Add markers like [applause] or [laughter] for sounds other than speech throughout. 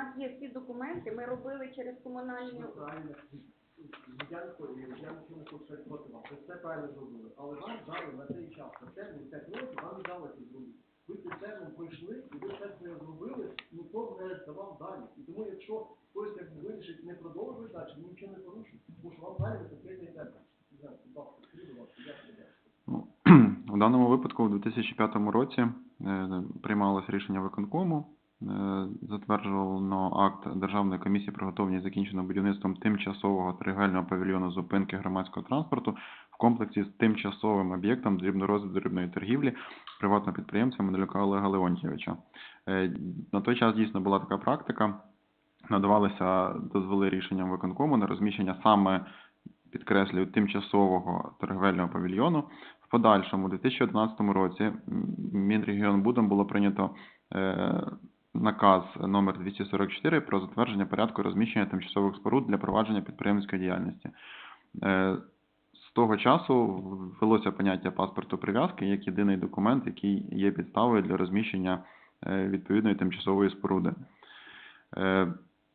нас є всі документи, ми робили через комунальні. Правильно. Я не хочу, я нічого не хочу проти вас. Ви все правильно зробили. Але вам дали на цей час, на термін 5 років, вам не дали це зробити. Ви цей термін пройшли, і ви все це зробили, ніхто не давав далі. І тому, якщо хтось як вирішить не продовжувати далі, він нічого не порушить. Тому що вам далі конкретний термін. Будь ласка, скажіть, будь ласка? Ну, [clears throat] В даному випадку, у 2005 році е, приймалось рішення виконкому, е, затверджувано акт Державної комісії про готовність закінченого будівництвом тимчасового торгівельного павільйону зупинки громадського транспорту в комплексі з тимчасовим об'єктом дрібнороздрібної торгівлі приватного підприємця Медалюка Олега Леонтьєвича. Е, На той час дійсно була така практика. Надавалися дозволи рішенням виконкому на розміщення саме підкреслюю тимчасового торгівельного павільйону. В подальшому, у 2011 році, Мінрегіонбудом було прийнято е, наказ номер 244 про затвердження порядку розміщення тимчасових споруд для провадження підприємницької діяльності. Е, з того часу ввелося поняття паспорту прив'язки як єдиний документ, який є підставою для розміщення е, відповідної тимчасової споруди. Е,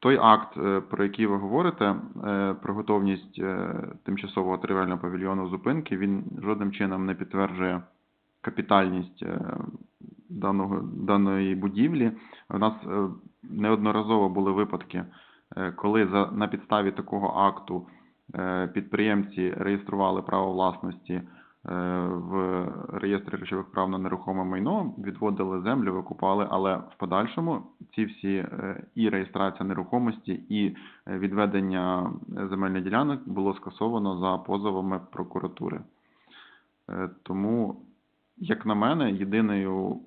той акт, про який ви говорите, про готовність тимчасового торгівельного павільйону зупинки, він жодним чином не підтверджує капітальність даного, даної будівлі. У нас е, неодноразово були випадки, е, коли за, на підставі такого акту е, підприємці реєстрували право власності в реєстрі речових прав на нерухоме майно, відводили землю, викупали, але в подальшому ці всі і реєстрація нерухомості, і відведення земельних ділянок було скасовано за позовами прокуратури. Тому, як на мене, єдиною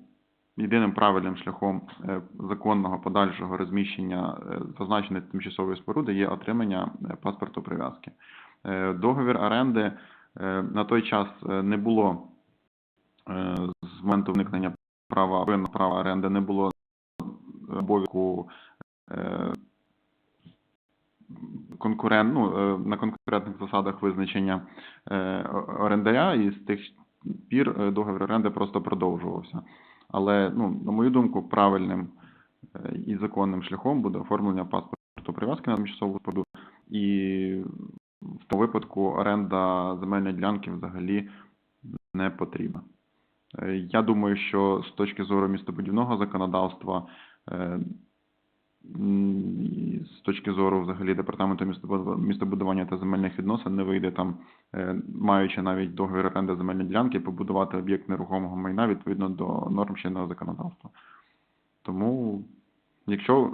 єдиним правильним шляхом е, законного подальшого розміщення е, зазначеної тимчасової споруди є отримання е, паспорту прив'язки. Договір оренди на той час не було з моменту вникнення права права оренди не було обов'язку конкурент, ну, на конкурентних засадах визначення орендаря, і з тих пір договір оренди просто продовжувався. Але, ну, на мою думку, правильним е, і законним шляхом буде оформлення паспорту прив'язки на тимчасову споруду, і в тому випадку оренда земельної ділянки взагалі не потрібна. Е, Я думаю, що з точки зору містобудівного законодавства, е, з точки зору взагалі департаменту містобудування та земельних відносин не вийде там, е, маючи навіть договір оренди земельної ділянки, побудувати об'єкт нерухомого майна відповідно до норм чинного законодавства. Тому, якщо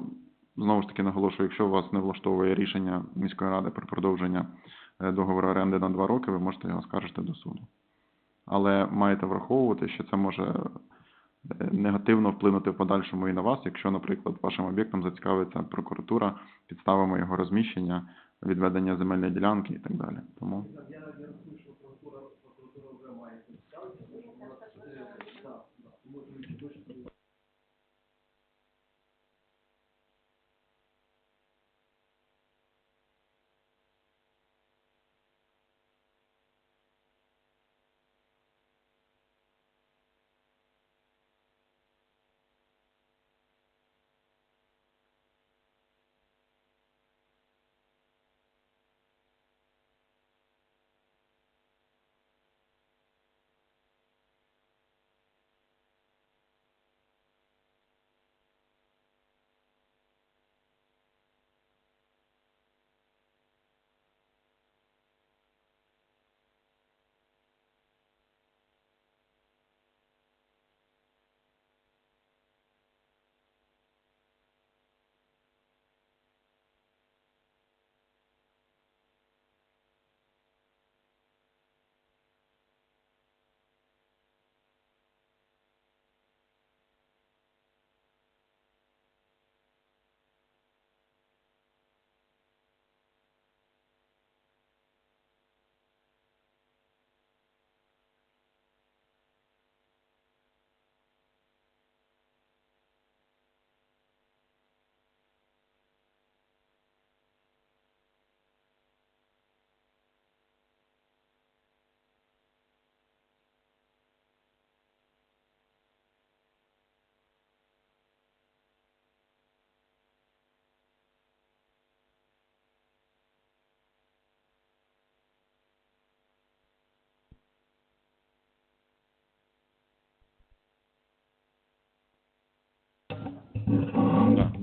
знову ж таки наголошую, якщо вас не влаштовує рішення міської ради про продовження е, договору оренди на два роки, ви можете його скаржити до суду але маєте враховувати, що це може негативно вплинути в подальшому і на вас, якщо, наприклад, вашим об'єктом зацікавиться прокуратура підставами його розміщення, відведення земельної ділянки і так далі. Тому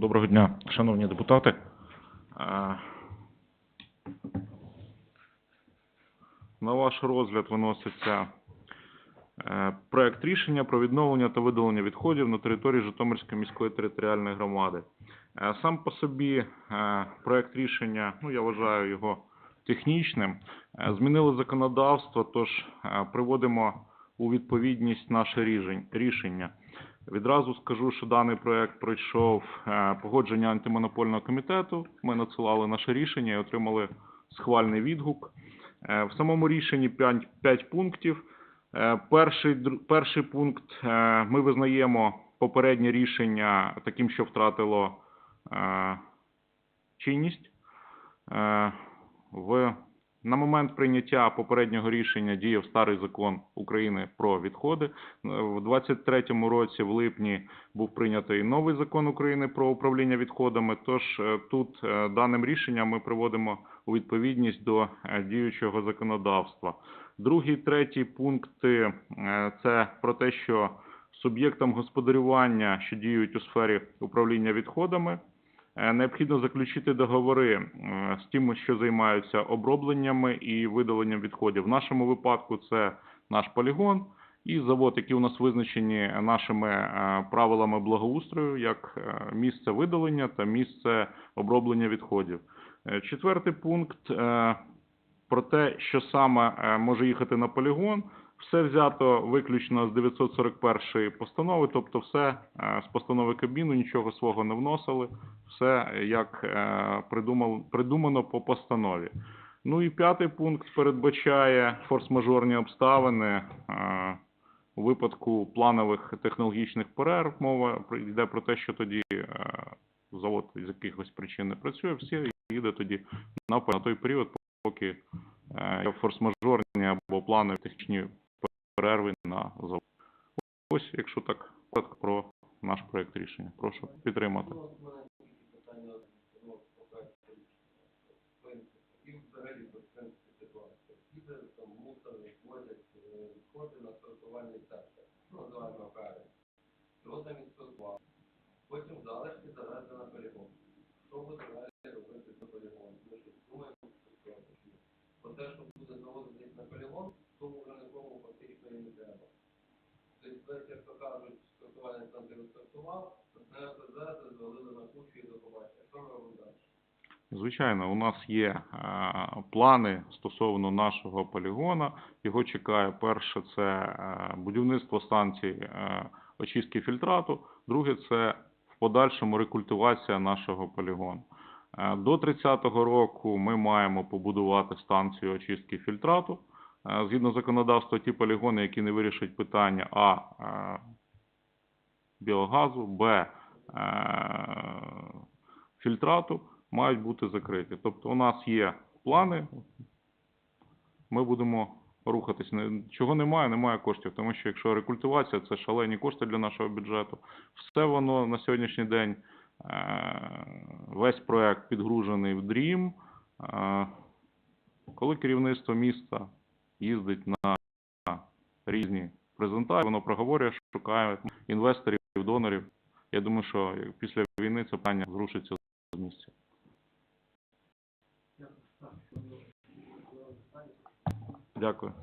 Доброго дня, шановні депутати. На ваш розгляд виноситься е, проект рішення про відновлення та видалення відходів на території Житомирської міської територіальної громади. Е, Сам по собі е, проект рішення, ну я вважаю його технічним. Змінили законодавство, тож приводимо у відповідність наше рішення. Відразу скажу, що даний проект пройшов е, погодження антимонопольного комітету. Ми надсилали наше рішення і отримали схвальний відгук. Е, В самому рішенні 5, 5 пунктів. Е, Перший, перший пункт ми визнаємо попереднє рішення таким, що втратило чинність. В на момент прийняття попереднього рішення діяв старий закон України про відходи. В 23-му році, в липні, був прийнятий новий закон України про управління відходами. Тож е, тут е, даним рішенням ми приводимо у відповідність до е, діючого законодавства. Другий, третій пункти це про те, що суб'єктам господарювання, що діють у сфері управління відходами, Необхідно заключити договори е, з тими, що займаються обробленнями і видаленням відходів. В нашому випадку це наш полігон і завод, які у нас визначені нашими е, правилами благоустрою, як е, місце видалення та місце оброблення відходів. Е, Четвертий пункт е, про те, що саме е, може їхати на полігон. Все взято виключно з 941 постанови, тобто все е, з постанови Кабміну, нічого свого не вносили, все е, як е, придумано по постанові. Ну і п'ятий пункт передбачає форс-мажорні обставини. У випадку планових технологічних перерв мова йде про те, що тоді завод з якихось причин не працює, всі їде тоді на той період, поки форс-мажорні або планові технічні перерви на завод. Ось, якщо так коротко про наш проект рішення. Прошу підтримати. Потім залишки. Що буде далі на полігон? Ми що думаємо, що? Те, що буде завозитись на полігон, тому вже нікому фактично і не треба. Тобто, як то кажуть, сортувальний центр відсортував, не завезли, звалили на кучу і до побачення. Що ми робимо далі? Звичайно, у нас є е, плани стосовно нашого полігона. Його чекає перше це е, будівництво станції е, очистки фільтрату, друге це в подальшому рекультивація нашого полігону. До 30-го року ми маємо побудувати станцію очистки фільтрату. Згідно законодавства, ті полігони, які не вирішать питання А е, біогазу, Б е, фільтрату, мають бути закриті. Тобто у нас є плани, ми будемо рухатись. Чого немає, немає коштів, тому що якщо рекультивація, це шалені кошти для нашого бюджету. Все воно на сьогоднішній день, е, весь проект підгружений в дрім. Коли керівництво міста їздить на різні презентації, воно проговорює, шукає інвесторів, донорів. Я думаю, що після війни це питання зрушиться з місця. Дякую.